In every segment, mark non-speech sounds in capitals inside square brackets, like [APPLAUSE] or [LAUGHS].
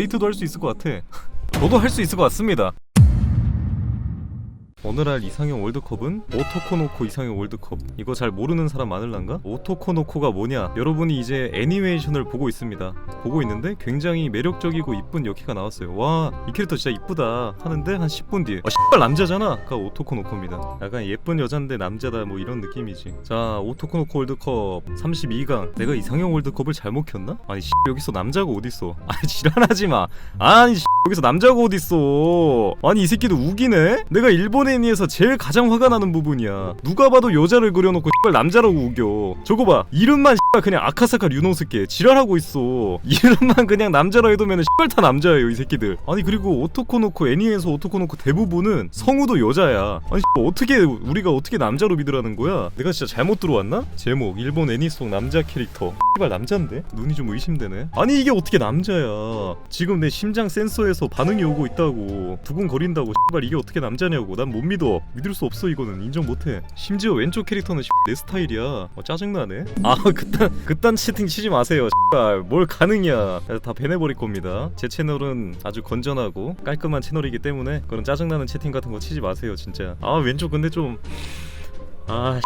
데이트도 할 수 있을 것 같아. [LAUGHS] 저도 할 수 있을 것 같습니다 오늘 할 이상형 월드컵은 오토코노코 이상형 월드컵. 이거 잘 모르는 사람 많을란가? 오토코노코가 뭐냐? 여러분이 이제 애니메이션을 보고 있습니다. 보고 있는데 굉장히 매력적이고 이쁜 여키가 나왔어요. 와 이 캐릭터 진짜 이쁘다 하는데 한 10분 뒤에. 아 씨발 남자잖아? 가 오토코노코입니다. 약간 예쁜 여잔데 남자다 뭐 이런 느낌이지. 자 오토코노코 월드컵 32강. 내가 이상형 월드컵을 잘못 켰나? 아니 씨 여기서 남자가 어딨어? [LAUGHS] 아니 지랄하지마. 아니 씨 여기서 남자가 어딨어? 아니 이 새끼도 우기네? 내가 일본 애니에서 제일 가장 화가 나는 부분이야. 누가 봐도 여자를 그려놓고 씨발 남자라고 우겨. 저거 봐. 이름만 씨발 그냥 아카사카 류노스케 지랄하고 있어. [LAUGHS] 이름만 그냥 남자라 해두면 씨발 다 남자예요 이 새끼들. 아니 그리고 오토코노코 애니에서 오토코노코 대부분은 성우도 여자야. 아니 씨발 어떻게 우리가 어떻게 남자로 믿으라는 거야? 내가 진짜 잘못 들어왔나? 제목. 일본 애니 속 남자 캐릭터. 씨발 남잔데? 눈이 좀 의심되네. 아니 이게 어떻게 남자야? 지금 내 심장 센서에서 반응이 오고 있다고. 두근거린다고 씨발 이게 어떻게 남자냐고. 난못 믿어. 믿을 수 없어 이거는. 인정 못해. 심지어 왼쪽 캐릭터는 내 스타일이야. 어, 짜증나네. 아 [LAUGHS] 그딴 그딴 채팅 치지 마세요 뭘 가능이야. 다 배내버릴 겁니다. 제 채널은 아주 건전하고 깔끔한 채널이기 때문에 그런 짜증나는 채팅 같은 거 치지 마세요 진짜. 아 왼쪽 근데 좀 아.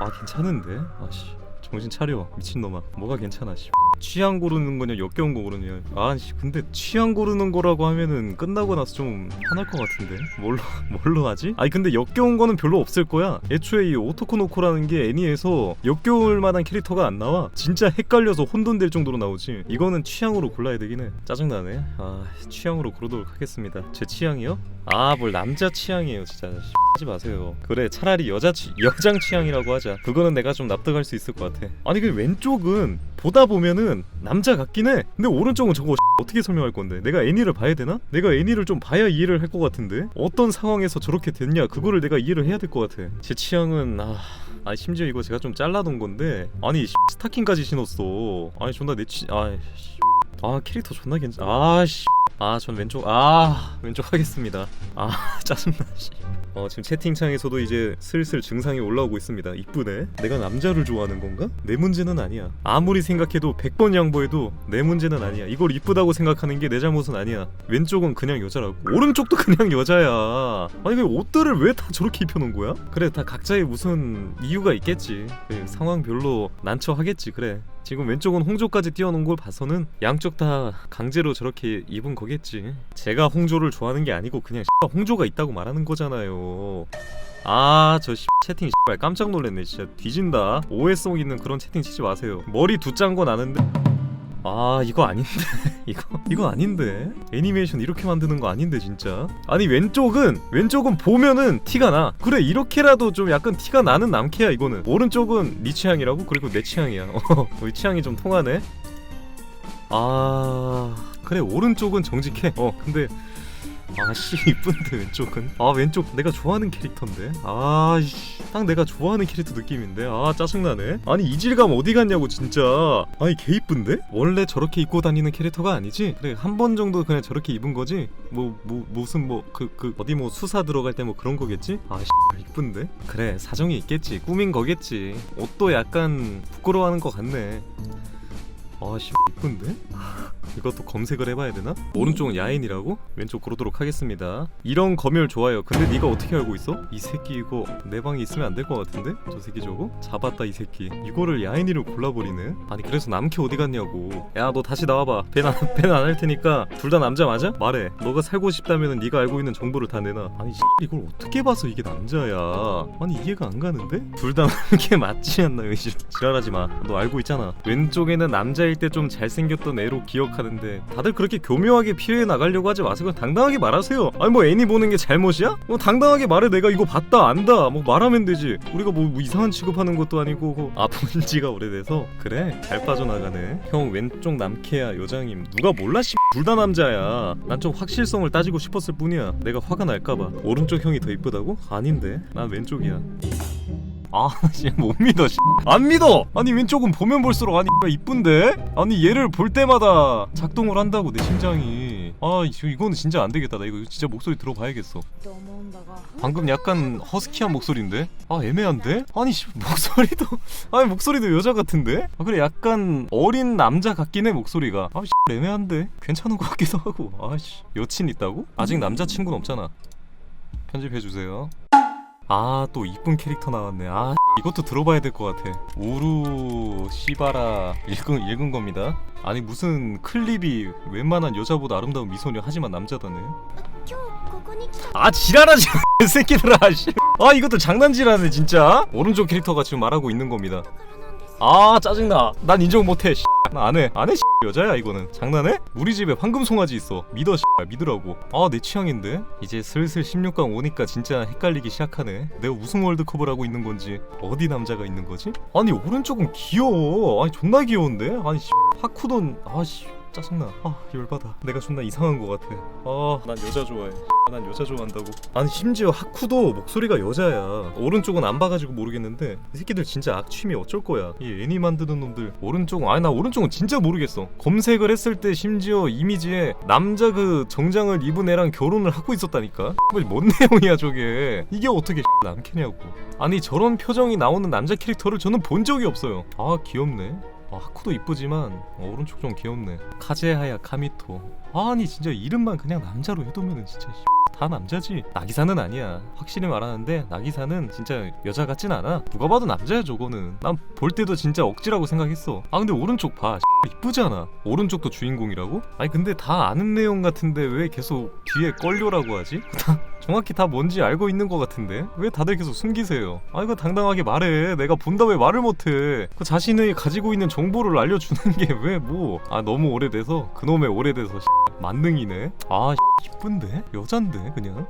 아 괜찮은데? 아씨. 정신 차려 미친놈아. 뭐가 괜찮아 씨 취향 고르는 거냐 역겨운 거 고르냐. 아씨 근데 취향 고르는 거라고 하면은 끝나고 나서 좀 화날 것 같은데? 뭘로 [LAUGHS] 뭘로 하지? 아니 근데 역겨운 거는 별로 없을 거야. 애초에 이 오토코노코라는 게 애니에서 역겨울 만한 캐릭터가 안 나와. 진짜 헷갈려서 혼돈될 정도로 나오지. 이거는 취향으로 골라야 되긴 해. 짜증나네. 아 취향으로 고르도록 하겠습니다. 제 취향이요? 아 뭘 남자 취향이에요 진짜. 씨, 하지 마세요. 그래 차라리 여자 취, 여장 취향이라고 하자. 그거는 내가 좀 납득할 수 있을 것 같아. 아니 그 왼쪽은 보다 보면은 남자 같긴 해. 근데 오른쪽은 저거 [LAUGHS] 어떻게 설명할 건데? 내가 애니를 봐야 되나? 내가 애니를 좀 봐야 이해를 할 것 같은데? 어떤 상황에서 저렇게 됐냐? 그거를 내가 이해를 해야 될 것 같아. 제 취향은 아... 아 심지어 이거 제가 좀 잘라둔 건데. 아니 [LAUGHS] 스타킹까지 신었어. 아니 존나 내 취... 아... 씨. 아 캐릭터 존나 괜찮... 아씨 아, 전 왼쪽 아 왼쪽 하겠습니다. 아 [LAUGHS] 짜증나. 씨. 어 지금 채팅창에서도 이제 슬슬 증상이 올라오고 있습니다. 이쁘네. 내가 남자를 좋아하는 건가? 내 문제는 아니야. 아무리 생각해도 100번 양보해도 내 문제는 아니야. 이걸 이쁘다고 생각하는 게 내 잘못은 아니야. 왼쪽은 그냥 여자라고. 오른쪽도 [LAUGHS] 그냥 여자야. 아니 그 옷들을 왜 다 저렇게 입혀놓은 거야? 그래 다 각자의 무슨 이유가 있겠지. 그 상황별로 난처하겠지. 그래. 지금 왼쪽은 홍조까지 띄워놓은 걸 봐서는 양쪽 다 강제로 저렇게 입은 거겠지. 제가 홍조를 좋아하는 게 아니고 그냥 홍조가 있다고 말하는 거잖아요. 아, 저 채팅 발 깜짝 놀랐네. 진짜 뒤진다. 오해성 있는 그런 채팅 치지 마세요. 머리 두짠 건 아는데. 아 이거 아닌데? [LAUGHS] 이거 이거 아닌데? 애니메이션 이렇게 만드는 거 아닌데 진짜? 아니 왼쪽은 왼쪽은 보면은 티가 나. 그래 이렇게라도 좀 약간 티가 나는 남캐야 이거는. 오른쪽은 네 취향이라고? 그리고 내 취향이야. [LAUGHS] 어 우리 취향이 좀 통하네. 아 그래 오른쪽은 정직해. 어 근데 아씨 이쁜데 왼쪽은? 아 왼쪽 내가 좋아하는 캐릭터인데? 아씨 딱 내가 좋아하는 캐릭터 느낌인데? 아 짜증나네. 아니 이질감 어디 갔냐고 진짜. 아니 개 이쁜데? 원래 저렇게 입고 다니는 캐릭터가 아니지? 그래 한 번 정도 그냥 저렇게 입은 거지? 뭐, 뭐 무슨 뭐 그 그 어디 뭐 수사 들어갈 때 뭐 그런 거겠지? 아씨 이쁜데? 그래 사정이 있겠지. 꾸민 거겠지. 옷도 약간 부끄러워하는 것 같네 아씨 이쁜데 이것도 검색을 해봐야 되나? 오른쪽은 야인이라고? 왼쪽 고르도록 하겠습니다. 이런 검열 좋아요. 근데 네가 어떻게 알고 있어? 이 새끼 이거 내 방에 있으면 안 될 것 같은데? 저 새끼 저거? 잡았다 이 새끼. 이거를 야인이로 골라버리네. 아니 그래서 남캐 어디 갔냐고. 야 너 다시 나와봐. 밴안밴안 [LAUGHS] 할 테니까 둘 다 남자 맞아? 말해. 너가 살고 싶다면은 네가 알고 있는 정보를 다 내놔. 아니 씨, 이걸 어떻게 봐서 이게 남자야? 아니 이해가 안 가는데? 둘 다 [LAUGHS] 남캐 맞지 않나 요 지랄하지 마. 너 알고 있잖아. 왼쪽에는 남자 일 때 좀 잘생겼던 애로 기억하는데 다들 그렇게 교묘하게 피해 나가려고 하지 마세요. 당당하게 말하세요. 아니 뭐 애니 보는 게 잘못이야? 뭐 당당하게 말해. 내가 이거 봤다 안다. 뭐 말하면 되지. 우리가 뭐, 뭐 이상한 취급하는 것도 아니고 그 아본 [LAUGHS] 지가 오래돼서 그래 잘 빠져나가네. 형 왼쪽 남캐야 여장임. 누가 몰라 씨. 둘 다 남자야. 난 좀 확실성을 따지고 싶었을 뿐이야. 내가 화가 날까봐. 오른쪽 형이 더 이쁘다고? 아닌데. 난 왼쪽이야. 아, [LAUGHS] 씨못 믿어. 씨. 안 믿어. 아니 왼쪽은 보면 볼수록 아니 이쁜데? 아니 얘를 볼 때마다 작동을 한다고 내 심장이. 아, 이거는 진짜 안 되겠다. 나 이거 진짜 목소리 들어봐야겠어. 방금 약간 허스키한 목소리인데? 아, 애매한데? 아니 목소리도 [LAUGHS] 아니 목소리도 여자 같은데? 아, 그래 약간 어린 남자 같긴 해 목소리가. 아, 씨 애매한데. 괜찮은 것 같기도 하고. 아, 씨 여친 있다고? 아직 남자 친구는 없잖아. 편집해 주세요. 아 또 이쁜 캐릭터 나왔네. 아 이것도 들어봐야 될 것 같아. 우루 시바라 읽은, 읽은 겁니다. 아니 무슨 클립이 웬만한 여자보다 아름다운 미소녀 하지만 남자다네. 아 지랄하지 [LAUGHS] 새끼들아 아 이것도 장난질하네 진짜. 오른쪽 캐릭터가 지금 말하고 있는 겁니다. 아 짜증나 난 인정 못해 씨. 나 안해 안해 씨. 여자야 이거는 장난해? 우리 집에 황금 송아지 있어 믿어 씨. 믿으라고 아 내 취향인데 이제 슬슬 16강 오니까 진짜 헷갈리기 시작하네 내가 무슨 월드컵을 하고 있는 건지 어디 남자가 있는 거지? 아니 오른쪽은 귀여워 아니 존나 귀여운데? 아니 씨. 하쿠돈 아씨 짜증나. 아 열받아. 내가 존나 이상한 것 같아. 아난 여자 좋아해. 난 여자 좋아한다고. 아니 심지어 하쿠도 목소리가 여자야. 오른쪽은 안 봐가지고 모르겠는데 이 새끼들 진짜 악취미 어쩔 거야. 이 애니 만드는 놈들. 오른쪽은 아니 나 오른쪽은 진짜 모르겠어. 검색을 했을 때 심지어 이미지에 남자 그 정장을 입은 애랑 결혼을 하고 있었다니까? 뭐, 뭔 [LAUGHS] 내용이야 저게. 이게 어떻게 남캐냐고. 아니 저런 표정이 나오는 남자 캐릭터를 저는 본 적이 없어요. 아 귀엽네 아, 하쿠도 이쁘지만 어, 오른쪽 좀 귀엽네. 카제하야 카미토. 아니 진짜 이름만 그냥 남자로 해두면은 진짜 씨, 다 남자지. 나기사는 아니야. 확실히 말하는데 나기사는 진짜 여자 같진 않아. 누가 봐도 남자야 저거는. 난 볼 때도 진짜 억지라고 생각했어. 아 근데 오른쪽 봐. 씨, 이쁘잖아. 오른쪽도 주인공이라고? 아니 근데 다 아는 내용 같은데 왜 계속 뒤에 걸려라고 하지? [LAUGHS] 정확히 다 뭔지 알고 있는 것 같은데? 왜 다들 계속 숨기세요? 아 이거 당당하게 말해. 내가 본다 왜 말을 못해? 그 자신이 가지고 있는 정보를 알려주는 게 왜 뭐? 아 너무 오래돼서? 그놈의 오래돼서 만능이네? 아 이쁜데? 여잔데 그냥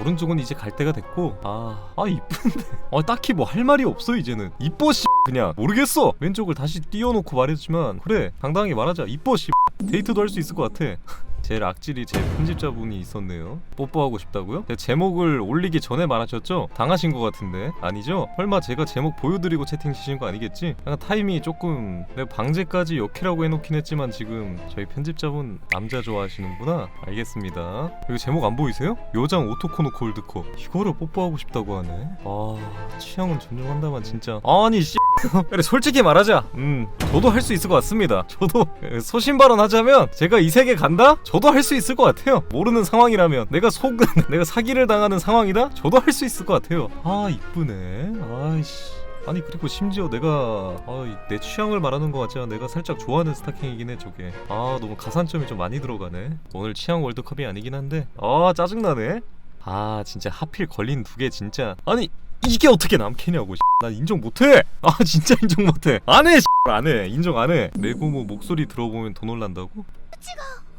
오른쪽은 이제 갈 때가 됐고 아, 아 이쁜데. 아 딱히 뭐 할 말이 없어 이제는. 이뻐 씨 그냥. 모르겠어. 왼쪽을 다시 띄워놓고 말했지만 그래 당당하게 말하자. 이뻐 씨. 데이트도 할 수 있을 것 같아 [LAUGHS] 제일 악질이 제 편집자분이 있었네요 뽀뽀하고 싶다고요? 제가 제목을 올리기 전에 말하셨죠? 당하신 것 같은데 아니죠? 설마 제가 제목 보여드리고 채팅 치신 거 아니겠지? 약간 타이밍이 조금 내가 방제까지 역해라고 해놓긴 했지만 지금 저희 편집자분 남자 좋아하시는구나 알겠습니다 여기 제목 안 보이세요? 요장 오토코노 골드컵 이거를 뽀뽀하고 싶다고 하네 아 취향은 존중한다만 진짜 아니 씨 [LAUGHS] 그래 솔직히 말하자 음 저도 할 수 있을 것 같습니다 저도 에, 소신 발언하자면 제가 이 세계 간다? 저도 할 수 있을 것 같아요. 모르는 상황이라면 내가 속은 [LAUGHS] 내가 사기를 당하는 상황이다? 저도 할 수 있을 것 같아요. 아 이쁘네. 아이씨. 아니 그리고 심지어 내가 아, 이내 취향을 말하는 것 같지만 내가 살짝 좋아하는 스타킹이긴 해 저게. 아 너무 가산점이 좀 많이 들어가네. 오늘 취향 월드컵이 아니긴 한데. 아 짜증나네. 아 진짜 하필 걸린 두 개 진짜. 아니 이게 어떻게 남캐냐고 난 인정 못해. 아 [LAUGHS] 진짜 인정 못해. 안해 안해. 인정 안해. 내 고모 목소리 들어보면 더 놀란다고? 男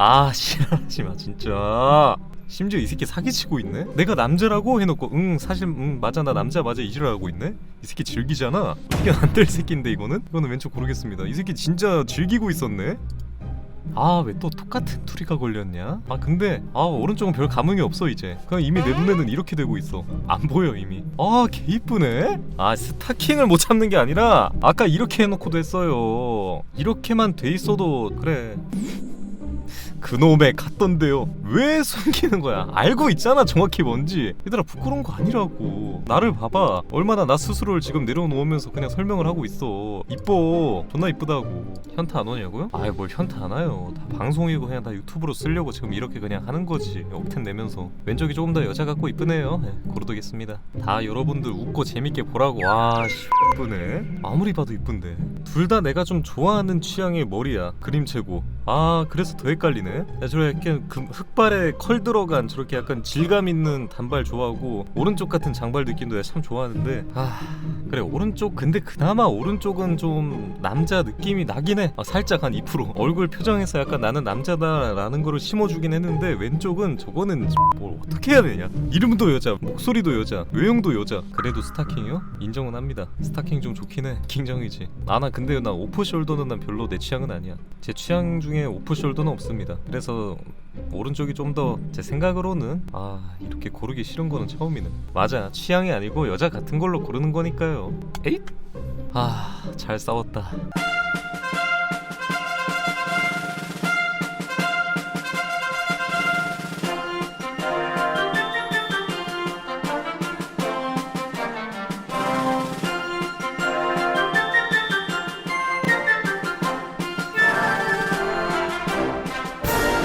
아 싫어하지마 진짜. 심지어 이 새끼 사기치고 있네? 내가 남자라고 해놓고 응 사실 응 맞아 나 남자 맞아 이 지랄 하고 있네? 이 새끼 즐기잖아? 이게 안 될 새끼인데 이거는? 이거는 왼쪽 고르겠습니다. 이 새끼 진짜 즐기고 있었네? 아 왜 또 똑같은 투리가 걸렸냐? 아 근데 아 오른쪽은 별 감흥이 없어 이제. 그냥 이미 내 눈에는 이렇게 되고 있어. 안 보여 이미. 아 개 이쁘네? 아 스타킹을 못 잡는 게 아니라 아까 이렇게 해놓고도 했어요. 이렇게만 돼 있어도 그래 그놈의 갔던데요. 왜 숨기는 거야? 알고 있잖아 정확히 뭔지. 얘들아 부끄러운 거 아니라고. 나를 봐봐. 얼마나 나 스스로를 지금 내려놓으면서 그냥 설명을 하고 있어. 이뻐. 존나 이쁘다고. 현타 안 오냐고요? 아이 뭘 현타 안 와요. 다 방송이고 그냥 다 유튜브로 쓰려고 지금 이렇게 그냥 하는 거지. 억텐 내면서. 왼쪽이 조금 더 여자 같고 이쁘네요. 네, 고르도겠습니다. 다 여러분들 웃고 재밌게 보라고. 와씨. 이쁘네. 아무리 봐도 이쁜데. 둘 다 내가 좀 좋아하는 취향의 머리야. 그림체고 아 그래서 더 헷갈리네. 야 저렇게 약간 그 흑발에 컬 들어간 저렇게 약간 질감 있는 단발 좋아하고 오른쪽 같은 장발 느낌도 내가 참 좋아하는데. 아 그래 오른쪽 근데 그나마 오른쪽은 좀 남자 느낌이 나긴 해. 아, 살짝 한 2% 얼굴 표정에서 약간 나는 남자다 라는 거를 심어주긴 했는데 왼쪽은 저거는 뭘 어떻게 해야 되냐? 이름도 여자 목소리도 여자 외형도 여자. 그래도 스타킹이요? 인정은 합니다. 스타킹 좀 좋긴 해. 킹정이지. 아나 근데 나 오프 숄더는 난 별로 내 취향은 아니야. 제 취향 중에 오프숄더는 없습니다. 그래서 오른쪽이 좀 더 제 생각으로는 아 이렇게 고르기 싫은 거는 처음이네. 맞아. 취향이 아니고 여자 같은 걸로 고르는 거니까요. 에잇! 아잘 싸웠다